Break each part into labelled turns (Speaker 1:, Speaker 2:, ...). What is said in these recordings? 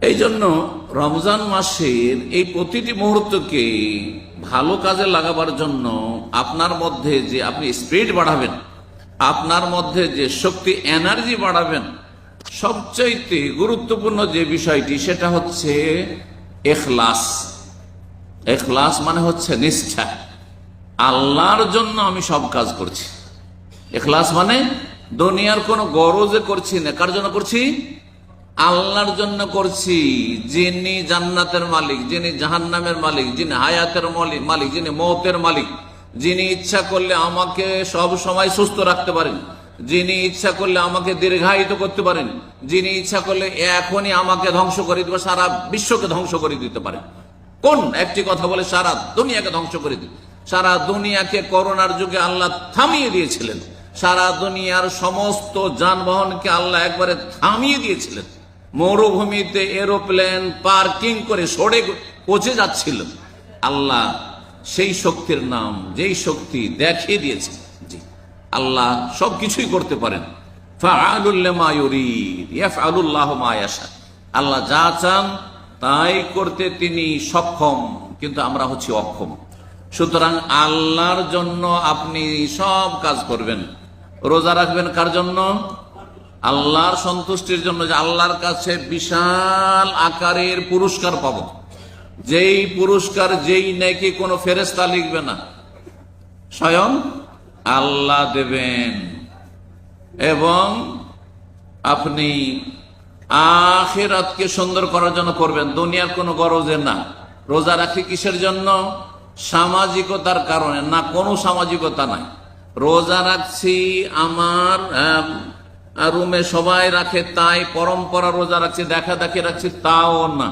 Speaker 1: এই জন্য রমজান মাসের এই প্রতিটি মুহূর্তকে ভালো কাজে লাগাবার জন্য আপনার মধ্যে যে আপনি স্পিড বাড়াবেন, আপনার মধ্যে যে শক্তি এনার্জি বাড়াবেন, সবচাইতে গুরুত্বপূর্ণ যে বিষয়টি সেটা হচ্ছে এখলাস। এখলাস মানে হচ্ছে নিষ্ঠা। আল্লাহর জন্য আমি সব কাজ করছি। এখলাস মানে দুনিয়ার কোনো গরজে করছি না। কার জন্য করছি? আল্লাহর জন্য করছি। যিনি জান্নাতের মালিক, যিনি জাহান্নামের মালিক, যিনি হায়াতের মালিক মালিক, যিনি মৌতের মালিক, যিনি ইচ্ছা করলে আমাকে সব সময় সুস্থ রাখতে পারেন, যিনি ইচ্ছা করলে আমাকে দীর্ঘায়িত করতে পারেন, যিনি ইচ্ছা করলে এখনই আমাকে ধ্বংস করে দিতে সারা বিশ্বকে ধ্বংস করে দিতে পারেন। কোন? একটি কথা বলে সারা দুনিয়াকে ধ্বংস করে দিতে সারা দুনিয়াকে করোনার যুগে আল্লাহ থামিয়ে দিয়েছিলেন। সারা দুনিয়ার সমস্ত যানবাহনকে আল্লাহ একবারে থামিয়ে দিয়েছিলেন। মরুভূমিতে এরোপ্লেন পার্কিং করে সরে পচে যাচ্ছিল। আল্লাহ সেই শক্তির নাম, যেই শক্তি দেখিয়ে দিয়েছে। আল্লাহ সবকিছুই করতে পারেন। আল্লাহ যা চান তাই করতে তিনি সক্ষম, কিন্তু আমরা হচ্ছি অক্ষম। সুতরাং আল্লাহর জন্য আপনি সব কাজ করবেন। রোজা রাখবেন কার জন্য? আল্লাহর সন্তুষ্টির জন্য যে আল্লাহর কাছে বিশাল আকারের পুরস্কার পাবো। যেই পুরস্কার যেই নাকি কোনো ফেরেস্তা লিখবে না। স্বয়ং আল্লাহ দেবেন। এবং আপনি আখেরাতকে সুন্দর করার জন্য করবেন। দুনিয়ার কোনো গরজের না। রোজা রাখি কিসের জন্য? সামাজিকতার কারণে। না কোনো সামাজিকতা নাই। রোজা রাখছি আমার আম, রুমে সবাই রাখে, তাই পরম্পরা রোজা রাখছি, দেখা দেখে রাখছি, তাও না।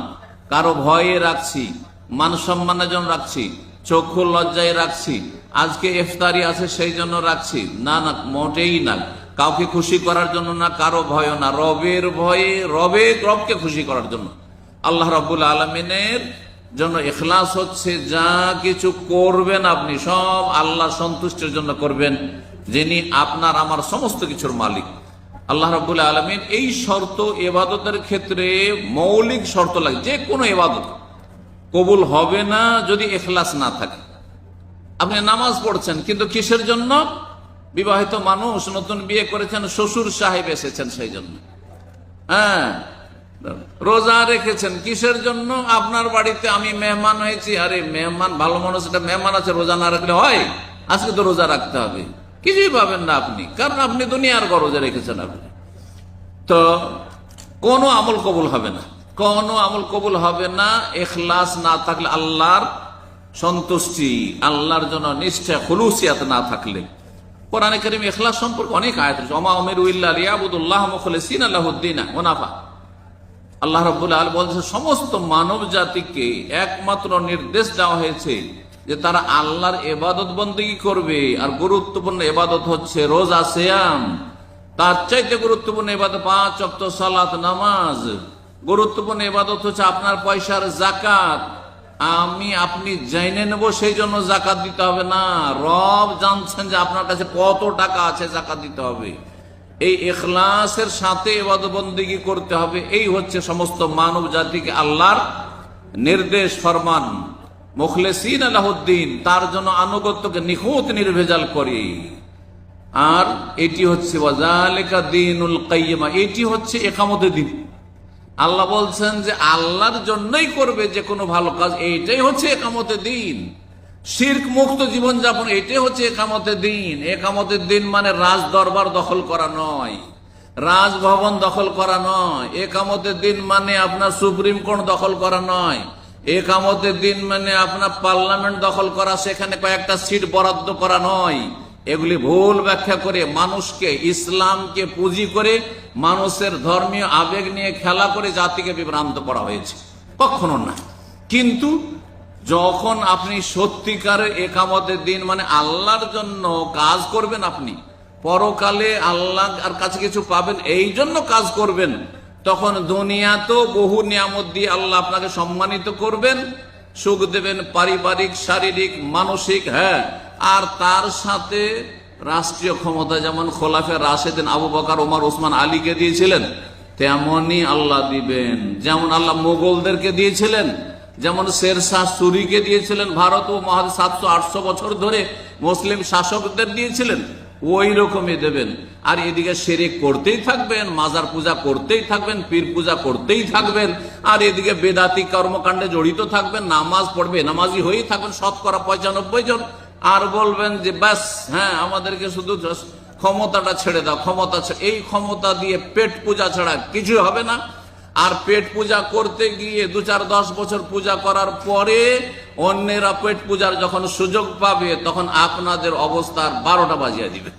Speaker 1: কারও ভয়ে রাখছি, মান সম্মানের জন্য রাখছি, চক্ষু লজ্জায় রাখছি, আজকে ইফতারি আছে সেই জন্য রাখছি। না না, মোটেই না। কাউকে খুশি করার জন্য না, কারও ভয় না। রবের ভয়ে, রবে রবকে খুশি করার জন্য। আল্লাহ রবুল আলমিনের জন্য এখলাস হচ্ছে, যা কিছু করবেন আপনি, সব আল্লাহ সন্তুষ্টির জন্য করবেন, যিনি আপনার, আমার সমস্ত কিছুর মালিক। আল্লাহ রবুল আলমিন এই শর্ত এবাদতের ক্ষেত্রে মৌলিক শর্ত লাগে, যে কোনো এবাদত কবুল হবে না যদি এখলাস না থাকে। আপনি নামাজ পড়ছেন, কিন্তু কিসের জন্য? বিবাহিত মানুষ নতুন বিয়ে করেছেন, শ্বশুর সাহেব এসেছেন সেই জন্য। হ্যাঁ রোজা রেখেছেন, কিসের জন্য? আপনার বাড়িতে আমি মেহমান হয়েছি, আরে মেহমান, ভালো মানুষ মেহমান আছে, রোজা না রাখলে হয়? আজকে তো রোজা রাখতে হবে। কিছুই পাবেন না আপনি, কারণ আপনি দুনিয়ার গরজে রেখেছেন আপনি। তো কোনো আমল কবুল হবে না। কোনো আমল কবুল হবে না, এখলাস না থাকলে আল্লাহর সন্তুষ্টি, আল্লাহর জন্য নিষ্ঠা খুলুসিয়াত না থাকলে। কোরআনে করিম এখলাস সম্পর্কে অনেক আয়াত রয়েছে। অমা অমির উল্লাহ মুখলিসিন আল্লাহুদ্দিন ওনাফা আল্লাহ রব্বুল আল বলছে, সমস্ত মানব জাতিকে একমাত্র নির্দেশ দেওয়া হয়েছে যে তারা আল্লাহর এবাদত বন্দী করবে। আর গুরুত্বপূর্ণ এবাদত হচ্ছে রোজা সেয়াম। তার চাইতে গুরুত্বপূর্ণ এবাদত পাঁচ অক্ত সালাত নামাজ। গুরুত্বপূর্ণ এবাদত হচ্ছে আপনার পয়সার জাকাত আমি, আপনি জেনে নেব সেই জন্য জাকাত দিতে হবে না। রব জানছেন যে আপনার কাছে কত টাকা আছে জাকাত দিতে হবে। এই এখলাসের সাথে এবাদবন্দিগি করতে হবে। এই হচ্ছে সমস্ত মানব জাতিকে আল্লাহর নির্দেশ ফরমান। মুখলেসিন আলাহদ্দিন, তার জন্য আনুগত্যকে নিখুঁত, নির্ভেজাল করি। আর এটি হচ্ছে ওয়াজালিকা দিনুল কাইয়্যিমা এটি হচ্ছে একামতে দিন। আল্লাহ বলছেন যে আল্লাহর জন্যই করবে যে কোনো ভালো কাজ, এইটাই হচ্ছে একামতে দিন। শির্ক মুক্ত জীবনযাপন, এটাই হচ্ছে একামতের দিন। একামতের দিন মানে রাজ দরবার দখল করা নয়। রাজভবন দখল করা নয়। একামতের দিন মানে আপনার সুপ্রিম কোর্ট দখল করা নয়। একামতের দিন মানে আপনার পার্লামেন্ট দখল করা, সেখানে কয়েকটা সিট বরাদ্দ করা নয়। এগুলি ভুল ব্যাখ্যা করে মানুষকে, ইসলামকে পুঁজি করে মানুষের ধর্মীয় আবেগ নিয়ে খেলা করে জাতিকে বিভ্রান্ত করা হয়েছে। কখনো না। কিন্তু যখন আপনি সত্যিকারের একামতের দিন মানে আল্লাহর জন্য কাজ করবেন আপনি, পরকালে আল্লাহ আর কাছে কিছু পাবেন এই জন্য কাজ করবেন তখন দুনিয়াতেও বহু নিয়ামত দিয়ে আল্লাহ আপনাকে সম্মানিত করবেন, সুখ দেবেন পারিবারিক, শারীরিক, মানসিক হ্যাঁ। আর তার সাথে রাষ্ট্রীয় ক্ষমতা, যেমন খোলাফে রাশেদিন আবু বকার, ওমর, ওসমান আলীকে দিয়েছিলেন, তেমনই আল্লাহ দিবেন। যেমন আল্লাহ মোগলদেরকে দিয়েছিলেন, যেমন শেরশাহ সুরিকে দিয়েছিলেন, ভারত ও মহা সাতশো আটশো বছর ধরে মুসলিম শাসকদের দিয়েছিলেন। ওই রকমই দেবেন। আর এদিকে সেরেক করতেই থাকবেন, মাজার পূজা করতেই থাকবেন, পীর পূজা করতেই থাকবেন, আর এদিকে বেদাতি কর্মকাণ্ডে জড়িত থাকবেন, নামাজ পড়বে, নামাজি হয়েই থাকবেন, শতকরা পঁচানব্বই জন। আর বলবেন যে ব্যাস হ্যাঁ আমাদেরকে শুধু ক্ষমতাটা ছেড়ে দাও, ক্ষমতা এই ক্ষমতা দিয়ে পেট পূজা ছাড়া কিছু হবে না। আর পেট পূজা করতে গিয়ে দু চার দশ বছর পূজা করার পরে অন্যেরা পেট পূজার যখন সুযোগ পাবে, তখন আপনাদের অবস্থার বারোটা বাজিয়ে দিবে।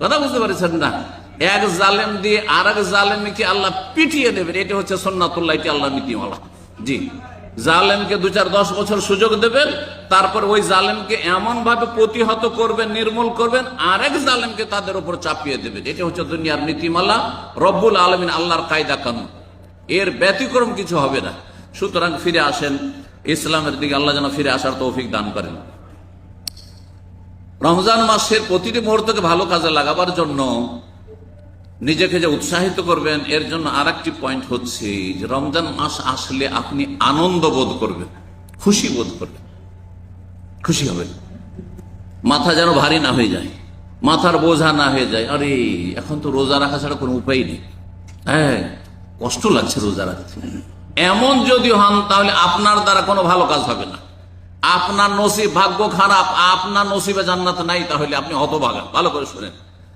Speaker 1: কথা বুঝতে পারছেন না? এক জালেম দিয়ে আর এক জালেমকে আল্লাহ পিটিয়ে দেবেন। এটা হচ্ছে সন্ন্যাতুল্লাহ আল্লাহ নীতিমালা। জি। জালেমকে দু চার দশ বছর সুযোগ দেবেন, তারপর ওই জালেমকে এমন ভাবে প্রতিহত করবেন, নির্মূল করবেন, আরেক জালেমকে তাদের উপর চাপিয়ে দেবেন। এটা হচ্ছে দুনিয়ার নীতিমালা। রব্বুল আলমিন আল্লাহর কায়দা কানুন। এর ব্যতিক্রম কিছু হবে না। সুতরাং ফিরে আসেন, ইসলামের দিকে আল্লাহ যেন ফিরে আসার তৌফিক দান করেন। রমজান মাসের প্রতিটি মুহূর্তকে ভালো কাজে লাগাবার জন্য নিজেকে যে উৎসাহিত করবেন, এর জন্য আর একটি পয়েন্ট হচ্ছে যে রমজান মাস আসলে আপনি আনন্দ বোধ করবেন, খুশি বোধ করবেন। খুশি হবেন। মাথা যেন ভারী না হয়ে যায়, মাথার বোঝা না হয়ে যায়। আরে, এখন তো রোজা রাখা ছাড়া কোনো উপায় নেই। হ্যাঁ কষ্ট লাগছে রোজা রাখতে। এমন যদি হন, তাহলে আপনার দ্বারা কোনো ভালো কাজ হবে না। আপনার নসিব ভাগ্য খারাপ, আপনার নসিবে জান্নাত নাই, তাহলে আপনি হতভাগা। ভালো করে শুনেন।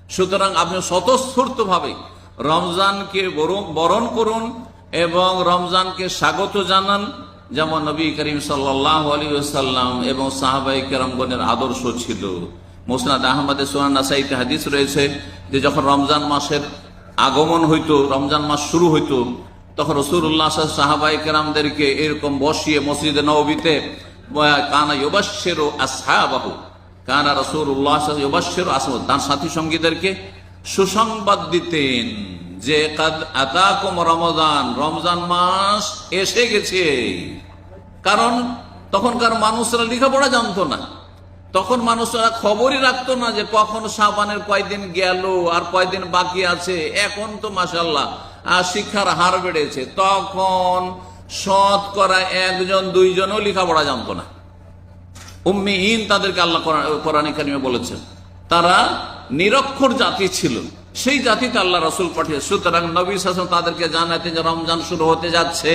Speaker 1: সুতরাং আপনি স্বতঃস্ফূর্ত ভাবে রমজানকে বরং- বরণ করুন এবং রমজানকে স্বাগত জানান, যেমন নবী করিম সাল্লাহ আলী সাল্লাম এবং সাহাবাই কেরমগণের আদর্শ ছিল। মোসনাদ আহমদে সোহান রয়েছে যে যখন রমজান মাসের আগমন হইতো, রমজান মাস শুরু হইতো, তখন রসুল্লাহ সাহাবাই কেরামদেরকে এরকম বসিয়ে মসজিদে নবীতে কানা ইবাসের আসহাবাহু? কানা রসুল্লাহ ইবাসের আসহ তার সাথী সঙ্গীদেরকে, সুসংবাদ দিতেন যে কাদ আতাকুম রমজান রমজান মাস এসে গেছে। কারণ তখনকার মানুষরা লেখাপড়া জানতো না। তখন মানুষরা খবরই রাখতো না যে কখন সাবানের কয়দিন গেল আর কয়দিন বাকি আছে। এখন তো মাসাল্লাহ আর শিক্ষার হার বেড়েছে। তখন সৎ করা একজন, দুইজনও লেখাপড়া জানতো না। উম্মিহীন তাদেরকে আল্লাহ কোরআন কারিমে বলেছেন। তারা নিরক্ষর জাতি ছিল। সেই জাতিতে আল্লাহ রসুল পাঠিয়ে সুতরাং নবী শাসন তাদেরকে জানাতেন যে রমজান শুরু হতে যাচ্ছে।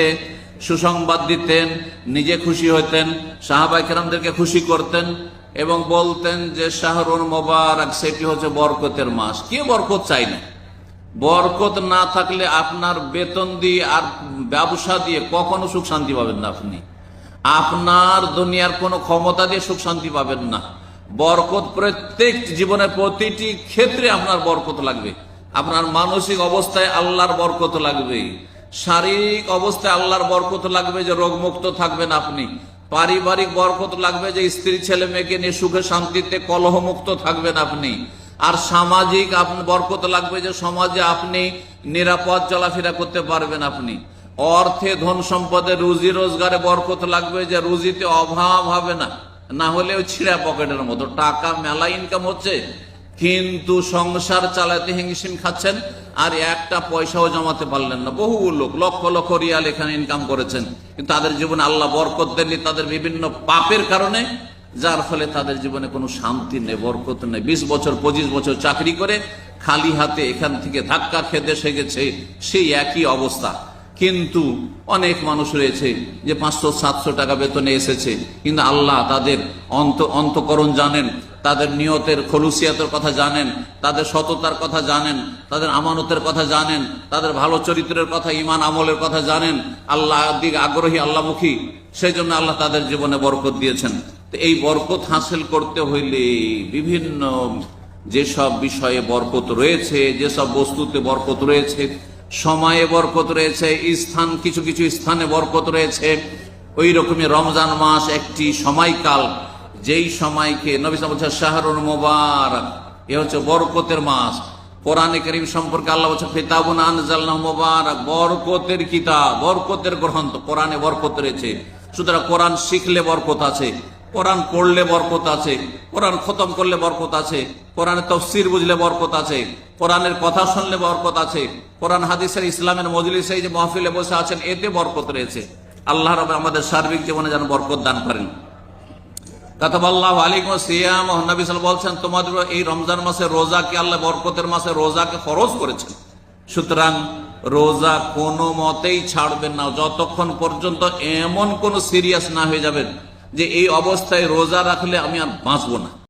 Speaker 1: সুসংবাদ দিতেন, নিজে খুশি হতেন সাহাবাই কেরামদেরকে খুশি করতেন। এবং বলতেন যে শাহরুন মোবারক, সেটি হচ্ছে বরকতের মাস। কে বরকত চাই না? বরকত না থাকলে আপনার বেতন দিয়ে আর ব্যবসা দিয়ে কখনো সুখ শান্তি পাবেন না আপনি। আপনার দুনিয়ার কোনো ক্ষমতা দিয়ে সুখ শান্তি পাবেন না। বরকত প্রত্যেক জীবনের প্রতিটি ক্ষেত্রে আপনার বরকত লাগবে। আপনার মানসিক অবস্থায় আল্লাহর বরকত লাগবে। শারীরিক অবস্থায় আল্লাহর বরকত লাগবে যে রোগমুক্ত থাকবেন আপনি। পারিবারিক বরকত লাগবে যে স্ত্রী ছেলে মেয়েকে নিয়ে সুখে শান্তিতে কলহমুক্ত থাকবেন আপনি। আর সামাজিক আপনি বরকত লাগবে যে সমাজে আপনি নিরাপদ চলাফেরা করতে পারবেন আপনি। অর্থে ধন সম্পদে রুজি রোজগারে বরকত লাগবে যে রুজিতে অভাব হবে না। না হলেও ছিঁড়া পকেটের মতো। টাকা মেলা ইনকাম হচ্ছে। কিন্তু সংসার চালাতে হিংসিম খাচ্ছেন। আর একটা পয়সাও জমাতে পারলেন না। বহু লোক, লক্ষ লক্ষ রিয়াল এখানে ইনকাম করেছেন। কিন্তু তাদের জীবনে আল্লাহ বরকত দেননি, তাদের বিভিন্ন পাপের কারণে, যার ফলে তাদের জীবনে কোনো শান্তি নেই, বরকত নেই। বিশ বছর, পঁচিশ বছর চাকরি করে খালি হাতে এখান থেকে ধাক্কা খেতে এসে গেছে, সেই একই অবস্থা। কিন্তু অনেক মানুষ রয়েছে যে পাঁচশো, সাতশো টাকা বেতনে এসেছে। কিন্তু আল্লাহ তাদের অন্ত, অন্তকরণ জানেন তাদের নিয়তের খলুসিয়াতের কথা জানেন, তাদের সততার কথা জানেন, তাদের আমানতের কথা জানেন, তাদের ভালো চরিত্রের কথা ইমান আমলের কথা জানেন। আল্লাহ দিকে আগ্রহী, আল্লাহমুখী সেই জন্য আল্লাহ তাদের জীবনে বরকত দিয়েছেন। তো এই বরকত হাসিল করতে হইলে বিভিন্ন যেসব বিষয়ে বরকত রয়েছে, যেসব বস্তুতে বরকত রয়েছে, সময়ে বরকত রয়েছে, স্থান, কিছু কিছু স্থানে বরকত রয়েছে ওই রকমই রমজান মাস একটি সময়কাল। যেই সময়কে নবী সাহেব বলছে শাহরুল মোবারক, এ হচ্ছে বরকতের মাস। কোরআনে করিম সম্পর্কে আল্লাহ বলছে ফিতাবুন আনজালনা মোবারক, বরকতের কিতাব, বরকতের গ্রন্থ। কোরআনে বরকত রয়েছে। সুতরাং কোরআন শিখলে বরকত আছে, কোরআন পড়লে বরকত আছে, কোরআন খতম করলে বরকত আছে, কোরআনের তফসির বুঝলে বরকত আছে, কোরআনের কথা শুনলে বরকত আছে, কোরআন হাদিসের ইসলামের মজলিসে যে মহফিলে বসে আছেন, এতে বরকত রয়েছে। আল্লাহ রবে আমাদের সার্বিক জীবনে যেন বরকত দান করেন। কাতাবাল্লাহ আলিকুম সিয়াম। নবী সাল বলছেন, তোমাদের এই রমজান মাসে রোজাকে আল্লাহ বরকতের মাসে রোজাকে ফরজ করেছেন? সুতরাং রোজা কোনো মতেই ছাড়বেন না। যতক্ষণ পর্যন্ত এমন কোন সিরিয়াস না হয়ে যাবেন যে এই অবস্থায় রোজা রাখলে আমি আর বাঁচবো না।